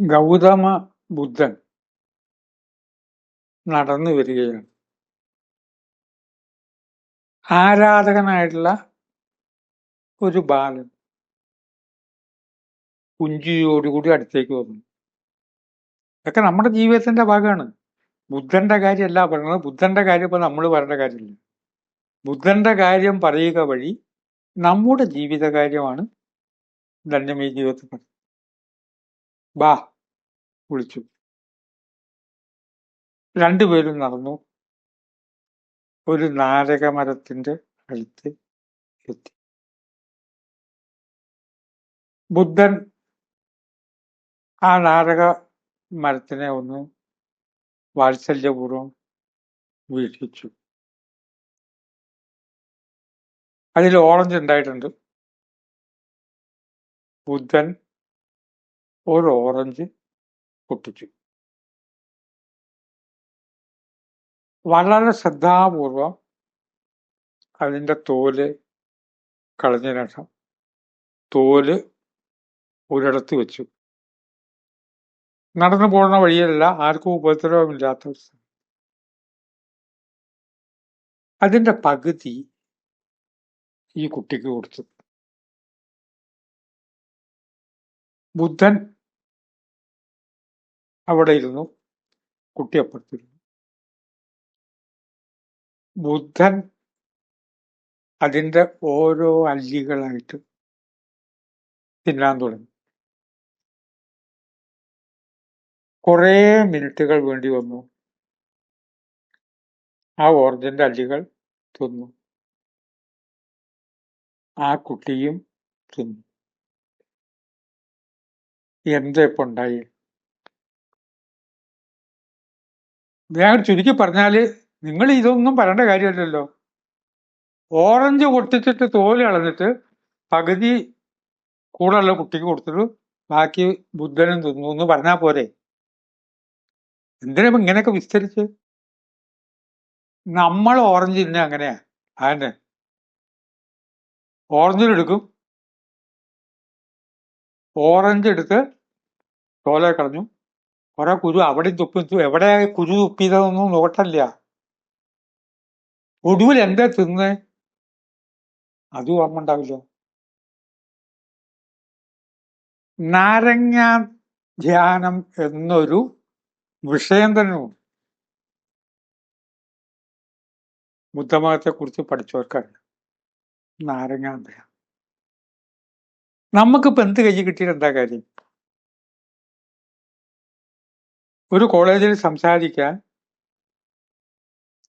ഗൗതമ ബുദ്ധൻ നടന്നു വരികയാണ്. ആരാധകനായിട്ടുള്ള ഒരു ബാലൻ പുഞ്ചിയോടുകൂടി അടുത്തേക്ക് വന്നു. ഇതൊക്കെ നമ്മുടെ ജീവിതത്തിന്റെ ഭാഗമാണ്. ബുദ്ധന്റെ കാര്യമല്ല പറയുന്നത്. ബുദ്ധന്റെ കാര്യം ഇപ്പൊ നമ്മൾ പറയേണ്ട കാര്യമില്ല. ബുദ്ധന്റെ കാര്യം പറയുക വഴി നമ്മുടെ ജീവിത കാര്യമാണ് ധന്യമീ ജീവിതത്തിൽ ബാ വിളിച്ചു. രണ്ടുപേരും നടന്നു. ഒരു നാരകമരത്തിന്റെ അടുത്ത് എത്തി. ബുദ്ധൻ ആ നാരക മരത്തിനെ ഒന്ന് വാത്സല്യപൂർവം വീക്ഷിച്ചു. അതിൽ ഓറഞ്ച് ഉണ്ടായിട്ടുണ്ട്. ബുദ്ധൻ ഒരു ഓറഞ്ച് പൊട്ടിച്ചു. വളരെ ശ്രദ്ധാപൂർവം അതിന്റെ തോൽ കളഞ്ഞ ശേഷം തോൽ ഒരിടത്ത് വെച്ചു. നടന്നു പോകുന്ന വഴിയല്ല ആർക്കും ഉപദ്രവമില്ലാത്ത അതിന്റെ പകുതി ഈ കുട്ടിക്ക് കൊടുത്തു. ബുദ്ധൻ അവിടെ ഇരുന്നു. കുട്ടി അപ്പുറത്തിരുന്നു. ബുദ്ധൻ അതിന്റെ ഓരോ അല്ലികളായിട്ട് തിന്നാൻ തുടങ്ങി. കുറേ മിനിറ്റുകൾ വേണ്ടി വന്നു. ആ ഓറഞ്ചിന്റെ അല്ലികൾ തിന്നു. ആ കുട്ടിയും തിന്നു. എന്താ ഞാൻ ചുരുക്കി പറഞ്ഞാൽ നിങ്ങൾ ഇതൊന്നും പറയേണ്ട കാര്യമല്ലല്ലോ. ഓറഞ്ച് പൊട്ടിച്ചിട്ട് തോൽ കളഞ്ഞിട്ട് പകുതി കൂടെയുള്ള കുട്ടിക്ക് കൊടുത്തിട്ട് ബാക്കി ബുദ്ധനും തിന്നു എന്ന് പറഞ്ഞാൽ പോരെ. എന്തിനാ ഇങ്ങനെയൊക്കെ വിസ്തരിച്ച്? നമ്മൾ ഓറഞ്ച് തന്നെ അങ്ങനെയാ. അതന്നെ ഓറഞ്ചിലെടുക്കും ഓറഞ്ച് എടുത്ത് തോലെ കളഞ്ഞു. കുറെ കുരു അവിടെ തുപ്പി എവിടെ കുരു തുപ്പിയതൊന്നും നോട്ടല്ല ഒടുവിൽ എന്താ തിന്ന്? അതും ഓർമ്മ ഉണ്ടാവില്ല. നാരങ്ങ ധ്യാനം എന്നൊരു വിഷയം തന്നെ ഉണ്ട് ബുദ്ധമതത്തെ കുറിച്ച് പഠിച്ചവർക്കറിയാം. നാരങ്ങ ധ്യാനം. നമുക്കിപ്പോ എന്ത് കൈ കിട്ടിയിട്ട് എന്താ കാര്യം? ഒരു കോളേജിൽ സംസാരിക്കാൻ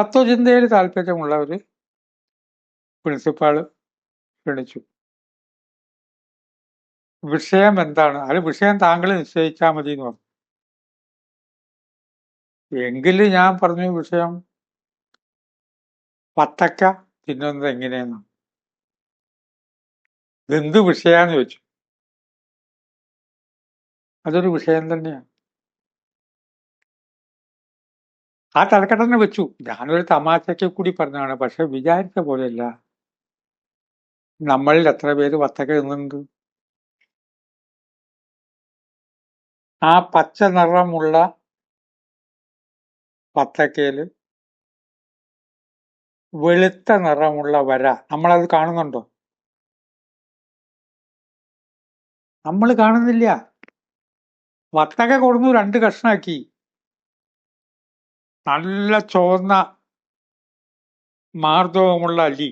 തത്വചിന്തയിൽ താല്പര്യമുള്ള ഒരു പ്രിൻസിപ്പാൾ ക്ഷണിച്ചു. വിഷയം എന്താണ്? അത് വിഷയം താങ്കൾ നിശ്ചയിച്ചാൽ മതി എന്ന് പറഞ്ഞു. എങ്കിൽ ഞാൻ പറഞ്ഞു വിഷയം പത്തക്ക തിന്നുന്നത് എങ്ങനെയെന്ന്. എന്ത് വിഷയാന്ന് ചോദിച്ചു. അതൊരു വിഷയം തന്നെയാണ് ആ തലക്കെട്ടന്നെ വെച്ചു. ഞാനൊരു തമാശയ്ക്ക് കൂടി പറഞ്ഞതാണ്. പക്ഷെ വിചാരിച്ച പോലെയല്ല. നമ്മളിൽ എത്ര പേര് വത്തക്ക ഇന്നുണ്ട് ആ പച്ച നിറമുള്ള വത്തക്കയിൽ വെളുത്ത നിറമുള്ള വര. നമ്മളത് കാണുന്നുണ്ടോ? നമ്മൾ കാണുന്നില്ല. വത്തക്ക കൊടുന്നു രണ്ട് കഷ്ണാക്കി. നല്ല ചുവന്ന മാർദ്ദവമുള്ള അല്ലി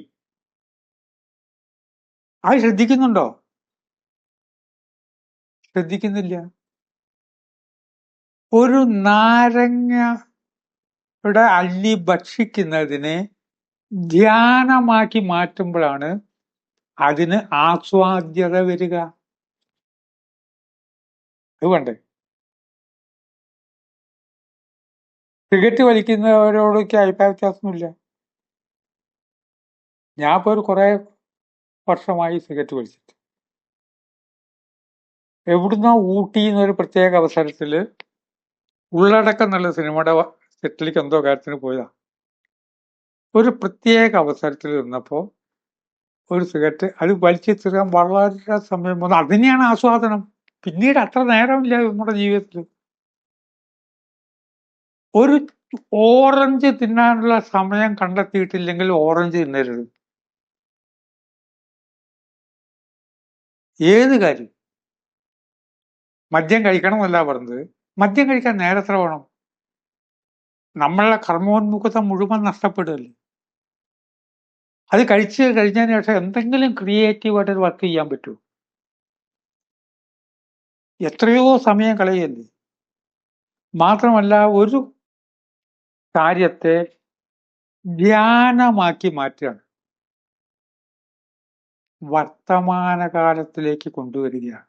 അത് ശ്രദ്ധിക്കുന്നുണ്ടോ? ശ്രദ്ധിക്കുന്നില്ല. ഒരു നാരങ്ങയുടെ അല്ലി ഭക്ഷിക്കുന്നതിനെ ധ്യാനമാക്കി മാറ്റുമ്പോഴാണ് അതിന് ആസ്വാദ്യത വരിക. അത് വേണ്ടേ? സിഗരറ്റ് വലിക്കുന്നവരോടൊക്കെ അഭിപ്രായ വ്യത്യാസമൊന്നുമില്ല. ഞാൻ ഇപ്പോൾ ഒരു കുറെ വർഷമായി സിഗരറ്റ് വലിച്ചിട്ട്. എവിടുന്നോ ഊട്ടി എന്നൊരു പ്രത്യേക അവസരത്തിൽ ഉള്ളടക്കം എന്നുള്ള സിനിമയുടെ സെറ്റിലേക്ക് എന്തോ കാര്യത്തിന് പോയതാ. ഒരു പ്രത്യേക അവസരത്തിൽ നിന്നപ്പോൾ ഒരു സിഗരറ്റ് അത് വലിച്ചു തീർക്കാൻ വളരെ സമയം വന്നു. അതിനെയാണ് ആസ്വാദനം. പിന്നീട് അത്ര നേരമില്ല നമ്മുടെ ജീവിതത്തിൽ ഒരു ഓറഞ്ച് തിന്നാനുള്ള സമയം കണ്ടെത്തിയിട്ടില്ലെങ്കിൽ ഓറഞ്ച് തിന്നരുത്. ഏത് കാര്യം? മദ്യം കഴിക്കണം എന്നല്ല പറഞ്ഞത്. മദ്യം കഴിക്കാൻ നേരത്ര വേണം? നമ്മളുടെ കർമ്മോന്മുഖത മുഴുവൻ നഷ്ടപ്പെടുകയല്ലേ? അത് കഴിച്ച് കഴിഞ്ഞതിന് ശേഷം എന്തെങ്കിലും ക്രിയേറ്റീവായിട്ട് വർക്ക് ചെയ്യാൻ പറ്റുമോ? എത്രയോ സമയം കളയല്ലേ? മാത്രമല്ല ഒരു കാര്യത്തെ ധ്യാനമാക്കി മാറ്റുകയാണ്. വർത്തമാനകാലത്തിലേക്ക് കൊണ്ടുവരികയാണ്.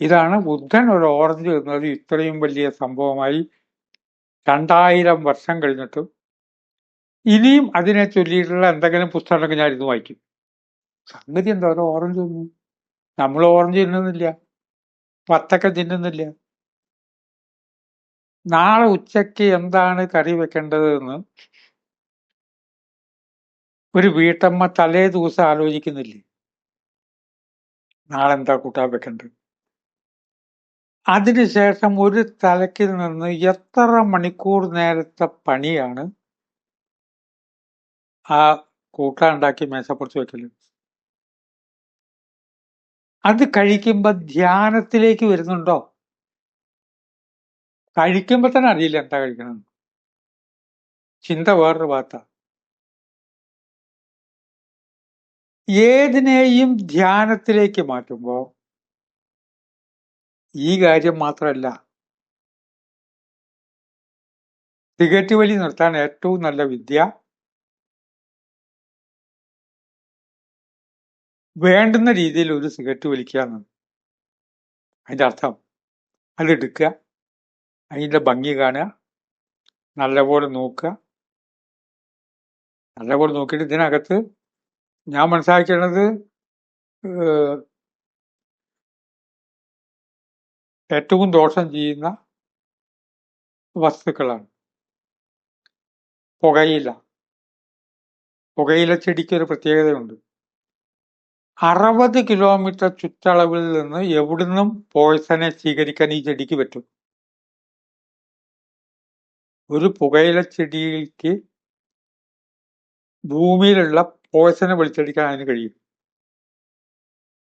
ഇതാണ് ബുദ്ധൻ ഒരു ഓർജ് എന്നത് ഇത്രയും വലിയ സംഭവമായി രണ്ടായിരം വർഷം കഴിഞ്ഞിട്ടും ഇനിയും അതിനെ ചൊല്ലിയിട്ടുള്ള എന്തെങ്കിലും പുസ്തകമൊക്കെ ഞാൻ ഇരുന്ന് വായിക്കും. സംഗതി എന്താ? ഒരു ഓറഞ്ച് തിന്നു നമ്മൾ ഓറഞ്ച് തിന്നുന്നില്ല. പത്തൊക്കെ തിന്നുന്നില്ല. നാളെ ഉച്ചയ്ക്ക് എന്താണ് കറി വെക്കേണ്ടത് എന്ന് ഒരു വീട്ടമ്മ തലേ ദിവസം ആലോചിക്കുന്നില്ലേ? നാളെ എന്താ കൂട്ടാൻ വെക്കേണ്ടത്? അതിനുശേഷം ഒരു തലക്കിൽ നിന്ന് എത്ര മണിക്കൂർ നേരത്തെ പണിയാണ് ആ കൂട്ടാൻ ഉണ്ടാക്കി മേശപ്പുറത്ത് വെക്കൽ? അത് കഴിക്കുമ്പോൾ ധ്യാനത്തിലേക്ക് വരുന്നുണ്ടോ? കഴിക്കുമ്പോ തന്നെ അറിയില്ല എന്താ കഴിക്കണം ചിന്ത വേറൊരു ഭാഗത്ത. ഏതിനെയും ധ്യാനത്തിലേക്ക് മാറ്റുമ്പോൾ ഈ കാര്യം മാത്രമല്ല സിഗരറ്റ് വലി നിർത്താൻ ഏറ്റവും നല്ല വിദ്യ. വേണ്ടുന്ന രീതിയിൽ ഒരു സിഗരറ്റ് വലിക്കുക എന്നാണ്. അതിന്റെ അർത്ഥം. അതെടുക്കുക അതിന്റെ ഭംഗി കാണുക. നല്ലപോലെ നോക്കുക. നല്ലപോലെ നോക്കിയിട്ട് ഇതിനകത്ത് ഞാൻ മനസ്സിലാക്കുന്നത് ഏറ്റവും ദോഷം ചെയ്യുന്ന വസ്തുക്കളാണ്. പുകയില. പുകയില ചെടിക്ക് ഒരു പ്രത്യേകതയുണ്ട്. അറുപത് കിലോമീറ്റർ ചുറ്റളവിൽ നിന്ന് എവിടുന്നും പോയ്സനെ സ്വീകരിക്കാൻ ഈ ചെടിക്ക് പറ്റും. ഒരു പുകയില ചെടിക്ക് ഭൂമിയിലുള്ള പോയസനെ വിളിച്ചടിക്കാൻ അതിന് കഴിയും.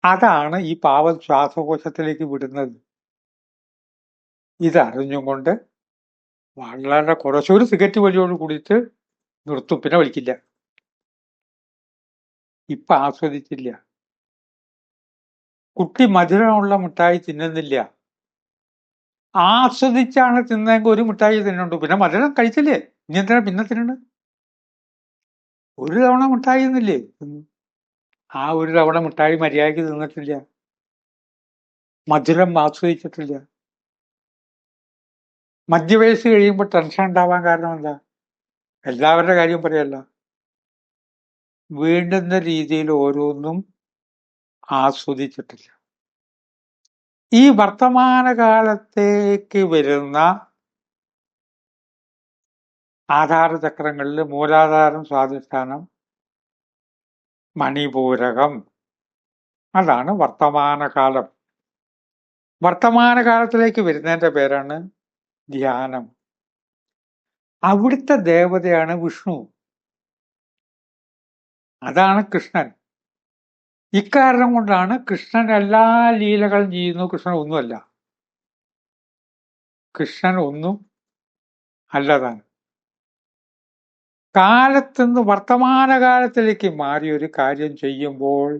അതാണ് ഈ പാവം ശ്വാസകോശത്തിലേക്ക് വിടുന്നത്. ഇതറിഞ്ഞും കൊണ്ട് വളരെ കുറച്ചൊരു സിഗരറ്റ് വലിയോട് കൂടിയിട്ട് നിർത്തും. പിന്നെ വലിക്കില്ല. ഇപ്പൊ ആസ്വദിച്ചില്ല. കുട്ടി മധുരമുള്ള മിഠായി തിന്നുന്നില്ല. ആസ്വദിച്ചാണ് തിന്നെങ്കിൽ ഒരു മിഠായി തിന്നുണ്ട്. പിന്നെ മധുരം കഴിച്ചില്ലേ? ഇനി എന്തിനാ പിന്നെ തിന്നണ്? ഒരു തവണ മിഠായി തിന്നില്ലേ? ആ ഒരു തവണ മിഠായി മര്യാദയ്ക്ക് തിന്നിട്ടില്ല. മധുരം ആസ്വദിച്ചിട്ടില്ല. മധ്യവയസ്സ് കഴിയുമ്പോൾ ടെൻഷൻ ഉണ്ടാവാൻ കാരണം എന്താ? എല്ലാവരുടെ കാര്യം പറയല്ല. വീണ്ടുന്ന രീതിയിൽ ഓരോന്നും ആസ്വദിച്ചിട്ടില്ല. ഈ വർത്തമാനകാലത്തേക്ക് വരുന്ന ആധാരചക്രങ്ങളിൽ മൂലാധാരം സ്വാധിഷ്ഠാനം മണിപൂരകം അതാണ് വർത്തമാനകാലം. വർത്തമാനകാലത്തിലേക്ക് വരുന്നതിന്റെ പേരാണ് ധ്യാനം. അവിടുത്തെ ദേവതയാണ് വിഷ്ണു. അതാണ് കൃഷ്ണൻ. ഇക്കാരണം കൊണ്ടാണ് കൃഷ്ണൻ എല്ലാ ലീലകളും ചെയ്യുന്നു. കൃഷ്ണൻ ഒന്നുമല്ല. കൃഷ്ണൻ ഒന്നും അല്ലതാണ്. കാലത്തുനിന്ന് വർത്തമാനകാലത്തിലേക്ക് മാറി ഒരു കാര്യം ചെയ്യുമ്പോൾ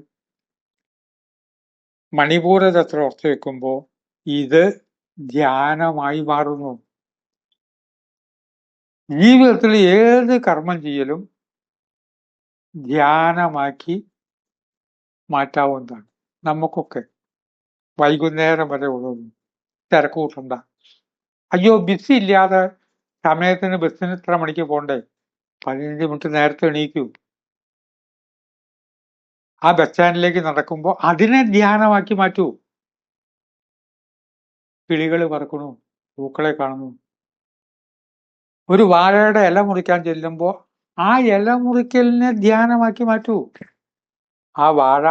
മണിപൂരതത്ര ഓർത്ത് വെക്കുമ്പോൾ ഇത് ധ്യാനമായി മാറുന്നു. ജീവിതത്തിൽ ഏത് കർമ്മം ചെയ്യലും ധ്യാനമാക്കി മാറ്റാവുന്നതാണ്. നമുക്കൊക്കെ വൈകുന്നേരം വരെ ഉള്ളത് തിരക്കൂട്ടണ്ട. അയ്യോ ബസ് ഇല്ലാതെ സമയത്തിന് ബസ്സിന് ഇത്ര മണിക്ക് പോണ്ടേ? പതിനഞ്ച് മിനിറ്റ് നേരത്തെ എണീക്കൂ. ആ ബസ് സ്റ്റാൻഡിലേക്ക് നടക്കുമ്പോൾ അതിനെ ധ്യാനമാക്കി മാറ്റൂ. കിളികൾ പറക്കണു പൂക്കളെ കാണുന്നു. ഒരു വാഴയുടെ ഇല മുറിക്കാൻ ചെല്ലുമ്പോൾ ആ ഇല മുറിക്കലിനെ ധ്യാനമാക്കി മാറ്റൂ. ആ വാഴ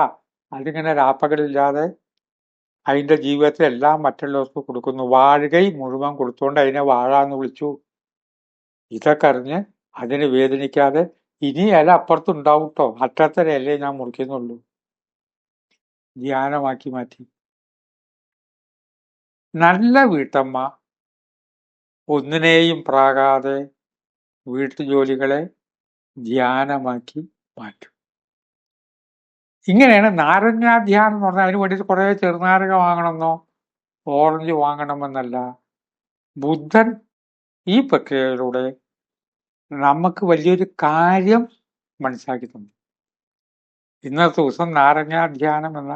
അതിങ്ങനെ രാപ്പകലില്ലാതെ അതിന്റെ ജീവിതത്തിൽ എല്ലാം മറ്റുള്ളവർക്ക് കൊടുക്കുന്നു. വാഴുകൈ മുഴുവൻ കൊടുത്തുകൊണ്ട് അതിനെ വാഴ എന്ന് വിളിച്ചു. ഇതൊക്കെ അറിഞ്ഞ് അതിനെ വേദനിക്കാതെ ഇനി ഇല അപ്പുറത്തുണ്ടാവും കേട്ടോ അറ്റത്തര ഇലയെ ഞാൻ മുറിക്കുന്നുള്ളൂ. ധ്യാനമാക്കി മാറ്റി. നല്ല വീട്ടമ്മ. ഒന്നിനെയും പ്രാകാതെ വീട്ടുജോലികളെ ധ്യാനമാക്കി മാറ്റും. ഇങ്ങനെയാണ് നാരങ്ങാധ്യാനം എന്ന് പറഞ്ഞാൽ അതിന് വേണ്ടിയിട്ട് കുറേ ചെറുനാരക വാങ്ങണമെന്നോ ഓറഞ്ച് വാങ്ങണമെന്നല്ല. ബുദ്ധൻ ഈ പ്രക്രിയയിലൂടെ നമുക്ക് വലിയൊരു കാര്യം മനസ്സിലാക്കി തന്നു. ഇന്നത്തെ ദിവസം നാരങ്ങാധ്യാനം എന്ന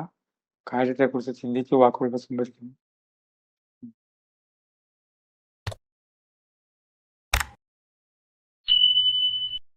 കാര്യത്തെക്കുറിച്ച് ചിന്തിച്ച് വാക്കുകൾ സംഭരിക്കുന്നു.